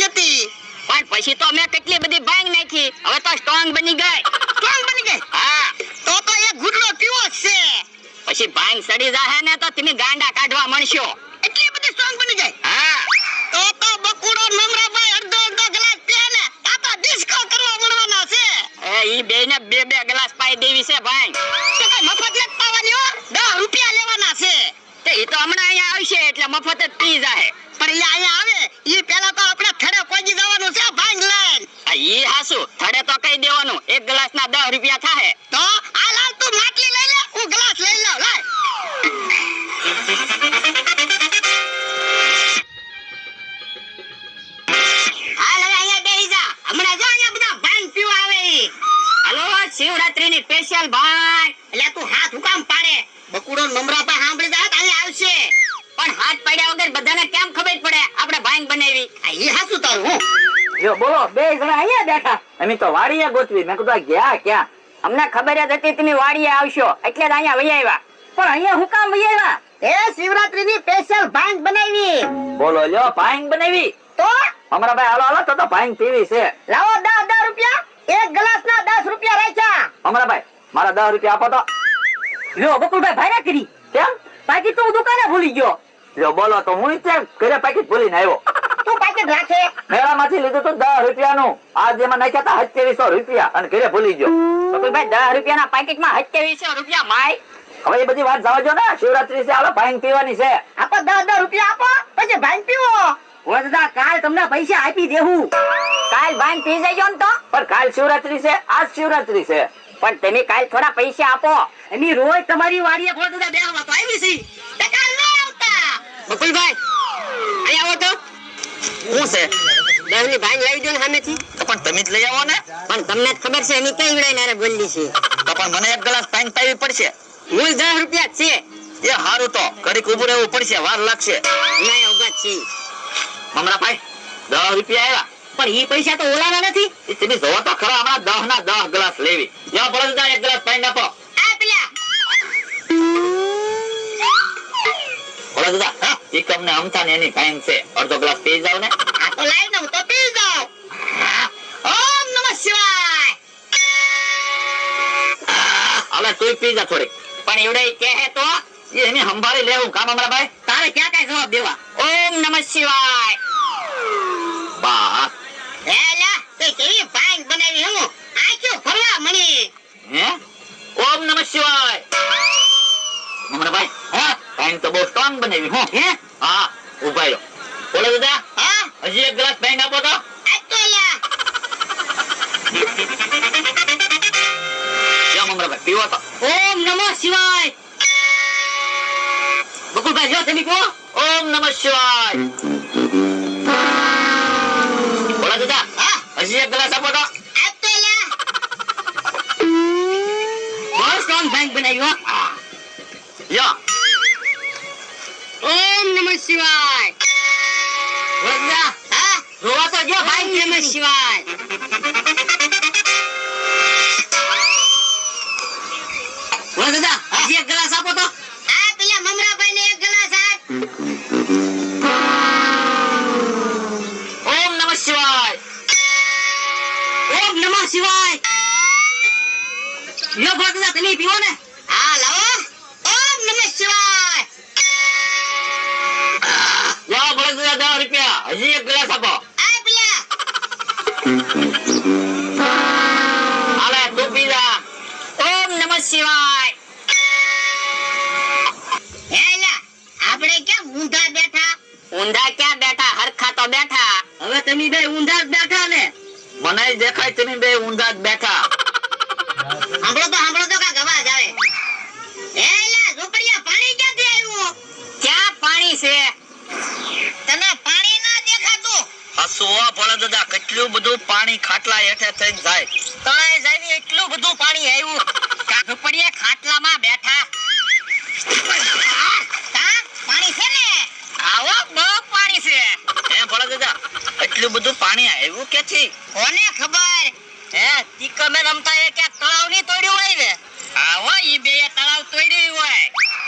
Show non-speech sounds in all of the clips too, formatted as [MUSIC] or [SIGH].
હતી પણ પછી તો મેં કેટલી બધી ભાંગ નાખી. હવે તો સ્ટ્રોંગ બની ગઈ. સ્ટ્રોંગ બની ગઈ? હા. તો તો એ ગુડલો પીવો છે. પછી ભાંગ સડી જાહે ને તો તમે ગાંડા કાઢવા મળશો. એટલી બધી સ્ટ્રોંગ બની જાય હા. તો તો બકુડો નમરાભાઈ અડધો અડધો ગ્લાસ પીએ ને તો ડિસ્કો કરવા મળવાનો છે. એ ઈ બે ને બે બે ગ્લાસ પાઈ દેવી છે ભાઈ. તો કઈ મફત નથી પાવાની હો. દસ રૂપિયા લેવાના છે. તે ઈ તો હમણાં અહીંયા આવશે એટલે મફત જ પી જાહે. પણ એટલે અહીંયા આવે ઈ પેલા તો આપણે થડે પહોંચી જવાનું છે ભાંગ લઈને આ ઈ હાસુ. થડે તો કહી દેવાનું એક ગ્લાસ ના દસ રૂપિયા થાહે. [LAUGHS] અમે તો વાડીએ ગોતવી. મેં કીધું ગયા ક્યાં? અમને ખબર જ હતી તમે વાડીએ આવશો. એટલે જ અહીંયા વહી આવ્યા. પણ અહીંયા હું કામ વહી આવ્યા? એ શિવરાત્રી ની સ્પેશિયલ ભાંગ બનાવી. બોલો લ્યો ભાંગ બનાવી. તો? અમારા ભાઈ હાલો હાલો તો તો ભાંગ પીવી છે. લાવો દસ દસ રૂપિયા. એક ગ્લાસ ના દસ રૂપિયા રાખ્યા. અમારા ભાઈ મારા દસ રૂપિયા આપો તો. લ્યો બકુલભાઈ ભાઈ કરી. કેમ? પાકી તો હું દુકાને ભૂલી ગયો. લ્યો બોલો તો હું ઘરે પાકીટ ભૂલીને આવ્યો? તું રાખે. મેળામાંથી લીધું તો દસ રૂપિયાનું. આ જેમાં નાખ્યા હતા સત્યાવીસો રૂપિયા. અને ઘરે ભૂલી ગયો. બકુલભાઈ દસ રૂપિયાના પાકીટમાં સત્યાવીસો રૂપિયા માય. હવે એ બધી વાત જવા ને. શિવરાત્રી છે હાલો ભાંગ પીવાની છે. આપો દસ દસ રૂપિયા આપો. પછી ભાંગ પીવો. હવે કાલ તમને પૈસા આપી દેવું. કાલ ભાંગ પી જજો ને તો. પણ કાલ શિવરાત્રી છે આજ શિવરાત્રી છે. પણ તમે કાલ થોડા પૈસા આપો. એની રોજ તમારી વાડીએ બેહવા તો આવી છે. ટકા ન આવતા. બકુલભાઈ અહીંયા આવો તો. છે? દસની ભાંગ લાવી દો ને સામેથી. તો પણ તમે જ લઈ આવો ને. પણ તમને જ ખબર છે એની કઈ વિડાઈ નારે બોલી છે? તો પણ મને એક ગ્લાસ પાણી પાવી પડશે. હું દસ રૂપિયા છે. એ હારું તો. ઘડીક ઉભું રહેવું પડશે વાર લાગશે. નહીં ઊભા છે મમરા ભાઈ દસ રૂપિયા આવ્યા પણ ઈ પૈસા તો ઓલાના નથી. એ તમે જોવો તો ખરા હમણાં દસ ના દસ ગ્લાસ લેવી. જાઓ બળદા એક ગ્લાસ પાણી નાખો. આ પેલા. બળદા હા. એ તમને અમથા ને એની ભાંગ છે અડધો ગ્લાસ પી જાવ ને આ તો લાવી દઉં તો પી જાવ ઓમ નમઃ શિવાય અલે તું પી જા થોડી પણ એવડે કે હે તો એને સંભાળી લેવું કામ અમારા ભાઈ તારે ક્યાં કઈ જવાબ દેવા ઓમ નમઃ શિવાય બા હે લા તે કેવી ભાંગ બનાવી હું કયો ફરવા મણી હે ઓમ નમઃ શિવાય અમારા ભાઈ હા ભાંગ તો બહુ બનાવી હું? હે? હા ઊભા રહ્યો બોલો દાદા. હા? હજી એક ગ્લાસ પાણી આપો તો. પીવો તો. ઓમ નમઃ શિવાય. બકુલભાઈ જો તમે કહો. ઓમ નમઃ શિવાય. બોલો દાદા. હા? હજી એક ગ્લાસ આપો તો. આ તો લા. બહુ સ્ટ્રોંગ શિવાય. જોવા તો જો ભાંગ નમઃ શિવાય. તું પી ઓમ નમઃ શિવાય હે આપણે ક્યાં ઊંધા બેઠા ઊંધા ક્યાં બેઠા હરખા તો બેઠા હવે તમે બે ઊંધા જ બેઠા ને મને દેખાય તમે બે ઊંધા જ બેઠા ખાટલા હેઠે થઈ જાય. તળાએ જાવી એટલું બધું પાણી આવ્યું કાગપડીએ ખાટલામાં બેઠા. પાણી છે ને? આવો, બહુ પાણી છે. હે, ભોળા દાદા, એટલું બધું પાણી આવ્યું ક્યાંથી કોને ખબર? હે તીકમે રમતા એ કે તળાવની તોડ્યું હોય ને? આવો, ઈ બે તળાવ તોડ્યું હોય.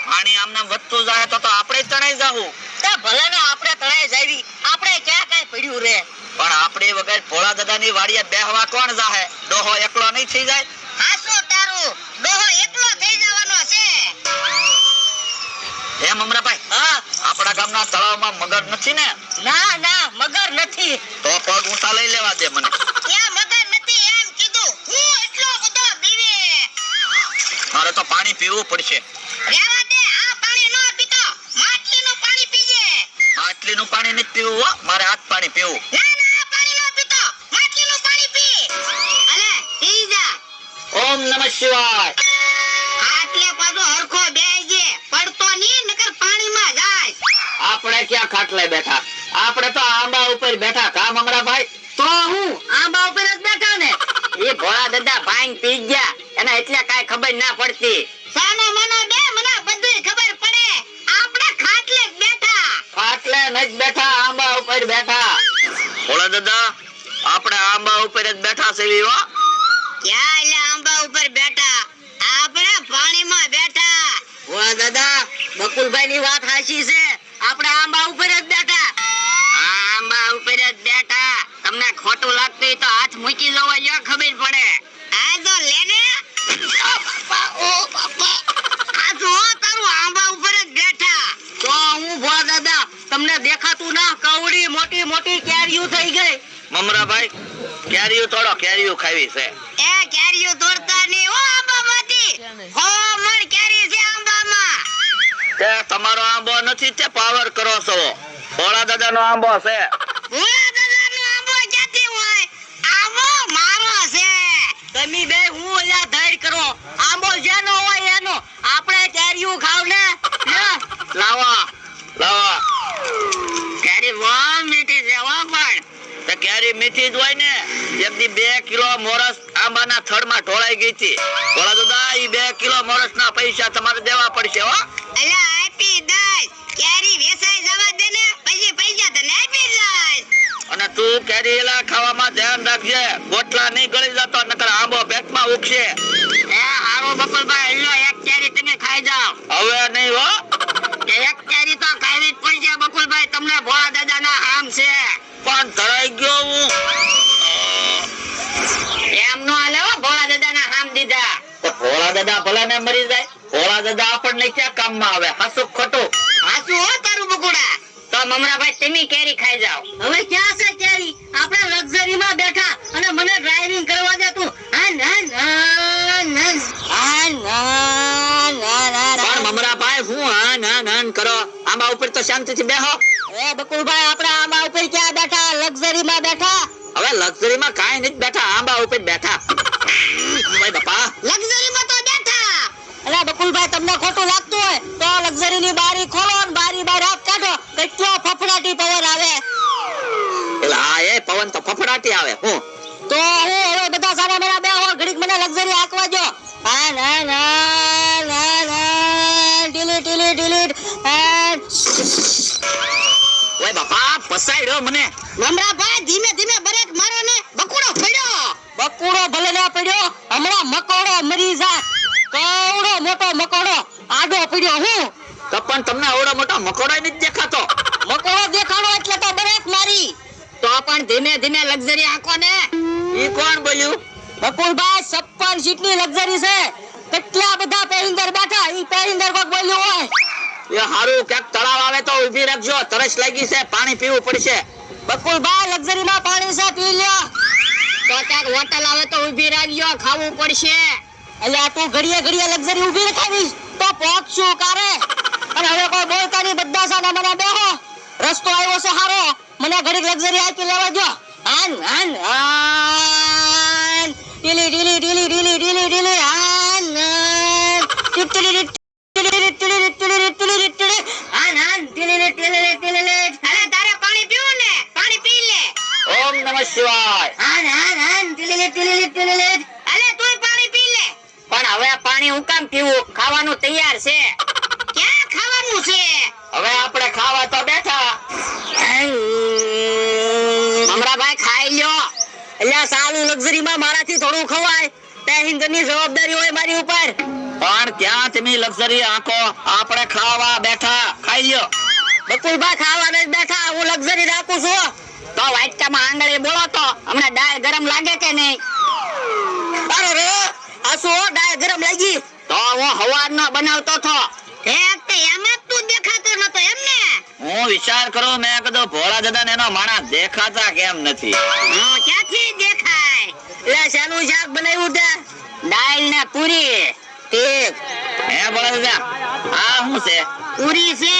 પાણી આમને વધતું જાય તો તો આપણે તણાઈ જાવું તે ભલે ને આપણે તળાએ જાવી આપણે ક્યાં કાંઈ પડ્યું રે? પણ આપણે વગર ભોળા દાદાની વાડીએ બેહવા કોણ જાહે? ડોહો એકલો નહીં થઈ જાય? હાસો તારું? ડોહો એકલો થઈ જવાનો છે. એમ અમરાભાઈ? હા. આપણા ગામના તળાવમાં મગર નથી ને? ના ના મગર નથી. તો પગ ઊંચા લઈ લેવા દે મને. ત્યાં મગર નથી એમ કીધું. હું એટલો બધો પીવે. મારે તો પાણી પીવું પડશે. રેવા દે આ પાણી ન પીતો. માટલીનું પાણી પીજે. માટલીનું પાણી નથી પીવું હો. મારે હાથ પાણી પીવું. ઓમ નમઃ શિવાય. આટલે પાછો હરખો બેસજે પડતો ની નકર પાણીમાં જાય. આપણે ક્યાં ખાટલે બેઠા? આપણે તો આંબા ઉપર બેઠા કામ અમરાભાઈ તો હું આંબા ઉપર જ બેઠા ને? એ ભોળા દાદા ભાંગ પી ગયા એને એટલે કાંઈ ખબર ના પડતી. સાનો મનો બે મને બધી ખબર પડે. આપણે ખાટલે જ બેઠા. ખાટલે નથી બેઠા આંબા ઉપર બેઠા. ભોળા દાદા આપણે આંબા ઉપર જ બેઠા છે હો. ક્યાં એટલે આંબા ઉપર બેઠા? આપણે પાણીમાં બેઠા. ભોળા દાદા બકુલભાઈ ની વાત હાચી છે. આપણે આંબા ઉપર જ બેઠા. આંબા ઉપર જ બેઠા. તમને ખોટું લાગતું હોય તો હાથ મૂકી જવો જો ખબર પડે? આ તો લેને ઓ બાપા. આ જો તારું આંબા ઉપર જ બેઠા. તો હું ભો દાદા તમને દેખાતું ના કવડી મોટી મોટી કેરીઓ થઈ ગઈ. મમરાભાઈ કેરીયું તોડો કેરીઓ ખાવી છે. એ કેરીઓ તોડતા નહીં. ઓ આંબામાંથી. હો મણ કેરી છે આંબામાં. તે તમારો આંબો નથી તે પાવર કરો છો. ભોળા દાદાનો આંબો છે. ભોળા દાદાનો આંબો ક્યાંથી હોય? આંબો મારો છે. તમે બે હું અહીંયા ધૈર્ય કરો. આંબો જેનો હોય એનો. આપણે કેરીઓ ખાવ ને? લાવો લાવો. કેરી બહુ મીઠી છે હો પણ. તે કેરી મીઠી જ હોય ને. એક બે કિલો મોરસ આંબાના થડમાં ઢોળાઈ ગઈ હતી. ભોળા દાદા ઈ બે કિલો મોરસના પૈસા તમારે દેવા પડશે હો. અલ્યા આપી દઈશ. કેરી વેચાઈ જવા દે ને પછી પૈસા તને આપી દઈશ. અને તું કેરી એલા ખાવામાં ધ્યાન રાખજે. ગોટલા નહીં ગળી જતો નકર આંબો પેટમાં ઉગશે. એ હારો બકુલભાઈ લ્યો એક કેરી તમે ખાઈ જાઓ. હવે નહીં હો. એક કેરી તો ખાવી જ પડશે બકુલભાઈ તમને ભોળા દાદા ભલા ને મરી જાય ઓળા દાદા આપણને ક્યાં કામમાં આવે? હાસુ ખોટું. હાસુ હો તારું બકુડા તો મમરાભાઈ તમે કેરી ખાઈ જાઓ. હવે ક્યાં છે કેરી? આપણે લક્ઝરી માં બેઠા અને મને ડ્રાઇવિંગ કરવા દે તું. હન હન હન હન હન મમરાભાઈ હું હન હન હન કરો. આમાં ઉપર તો શાંતિથી બેહો. એ બકુલભાઈ આપણે આમાં ઉપર ક્યાં બેઠા? લક્ઝરી માં બેઠા? હવે લક્ઝરી માં કાઈ નથી બેઠા આંબા ઉપર બેઠા. અરે બકુલભાઈ તમને ખોટું લાગતું હોય તો લક્ઝરી ની બારી ખોલો અને બારી બહાર હાથ કાઢો. કેટલો ફફડાટી પવન આવે. એટલે હા એ પવન તો ફફડાટી આવે હું? તો હું હવે બધા સારા મારા બે હો ઘડીક મને લક્ઝરી આંકવા જો હા ના ના ના ના ડીલીટ ડીલીટ ડીલીટ. ઓય બાપા ફસાડ્યો મને. મમરાભાઈ ધીમે ધીમે બ્રેક મારો ને. બકુડો પડ્યો. બકુડો ભલે ના પડ્યો હમણાં મકોડો મરી જા કવડો મોટો મકોડો. આડો પડ્યો હું? તો પણ તમને આવડો મોટો મકોડો નથી દેખાતો. મકોડો દેખાડો એટલે તો બ્રેક મારી. તો પણ ધીમે ધીમે લક્ઝરી આંકો ને. ઈ કોણ બોલ્યું? બકુલભાઈ છપ્પન સીટની લક્ઝરી છે. કેટલા બધા પેરિંદર બેઠા? ઈ પેરિંદર કોક બોલ્યું હોય. એ હારું ક્યાંક તળાવ આવે તો ઊભી રાખજો. તરસ લાગી છે પાણી પીવું પડશે. બકુલભાઈ લક્ઝરી માં પાણી છે પી લ્યો. તો ક્યાંક હોટલ આવે તો ઊભી રાખજો ખાવું પડશે. એટલે તું ઘડીએ ઘડીએ લક્ઝરી ઊભી રખાવીશ તો પહોંચશું કારે અને હવે કોઈ બોલતા નહીં બધા સાના મને બેહો રસ્તો આવ્યો છે હારો મને ઘડીક લક્ઝરી આપી લેવા દો આન આન આન ટીલી ટીલી ટીલી ટીલી ટીલી ટીલી આન ટીપ ટીલી ટીલી ટીલી ટીલી ટીલી ટીલી હાન હાન ટીલી ટીલી ટીલી અરે તારે પાણી પીવું ને પાણી પી લે ઓમ નમઃ શિવાય આન હાન પાણી હું કામ ખાવાનું તૈયાર છે. ક્યાં ખાવાનું છે? હવે આપણે ખાવા તો બેઠા. મમરાભાઈ ખાઈ લ્યો. એટલે સારું લક્ઝરીમાં મારાથી થોડું ખવાય. તે હિન્દની જવાબદારી હોય મારી ઉપર. પણ ક્યાં તમે લક્ઝરી આંકો આપણે ખાવા બેઠા. ખાઈ લ્યો. બકુલભાઈ ખાવાને જ બેઠા. હું લક્ઝરી રાખું છું. તો વાટકામાં આંગળે બોલો તો. હમણાં દાળ ગરમ લાગે કે નહીં? અરે રે! આ શું ગરમ લાગી તો હું હવારનો બનાવતો થો એ તે એમાં તું દેખાતો નતો એમ ને? હું વિચાર કરું મેં કીધું ભોળા દાદા એનો માણસ દેખાતા કેમ નથી? હું ક્યાંથી દેખાય? લે શાનું શાક બનાવ્યું તે? દાળ ને પૂરી. ઠીક. હે ભોળા દાદા આ શું છે? પૂરી છે.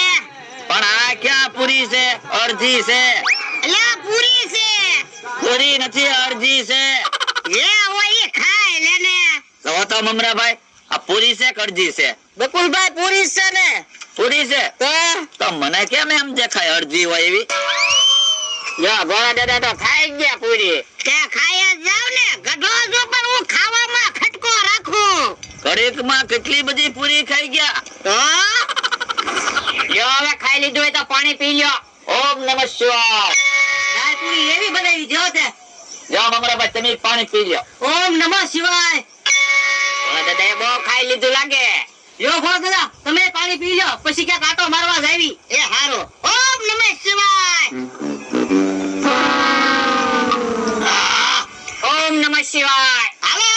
પણ આ ક્યાં પૂરી છે? અડધી છે. એટલે પૂરી છે. પૂરી નથી અડધી છે. લેને તો તો મમરાભાઈ આ પૂરી છે કે અડધી છે? બકુલભાઈ પૂરી છે ને. પૂરી છે? તો? મને કેમ એમ દેખાય અડધી હોય એવી? જો ગોળા દાદા તો ખાઈ ગયા પૂરી. તે ખાઈ જાવ ને. ગઢો જો પણ હું ખાવામાં ખટકો રાખું. ઘડીકમાં કેટલી બધી પૂરી ખાઈ ગયા? જો હવે ખાઈ લીધું હોય તો પાણી પી લ્યો. ઓમ નમઃ શિવાય. દાળ પૂરી એવી બનાવી જો તે. જાઓ મમરાભાઈ તમે પાણી પી લ્યો. ઓમ નમઃ શિવાય. દાદા બહુ ખાઈ લીધું લાગે. યો ખોળો દાદા તમે પાણી પી લો પછી ક્યાંક કાંટો મારવા જાવી એ હારો. ઓમ નમે શિવાય. ઓમ નમઃ શિવાય. હાલો.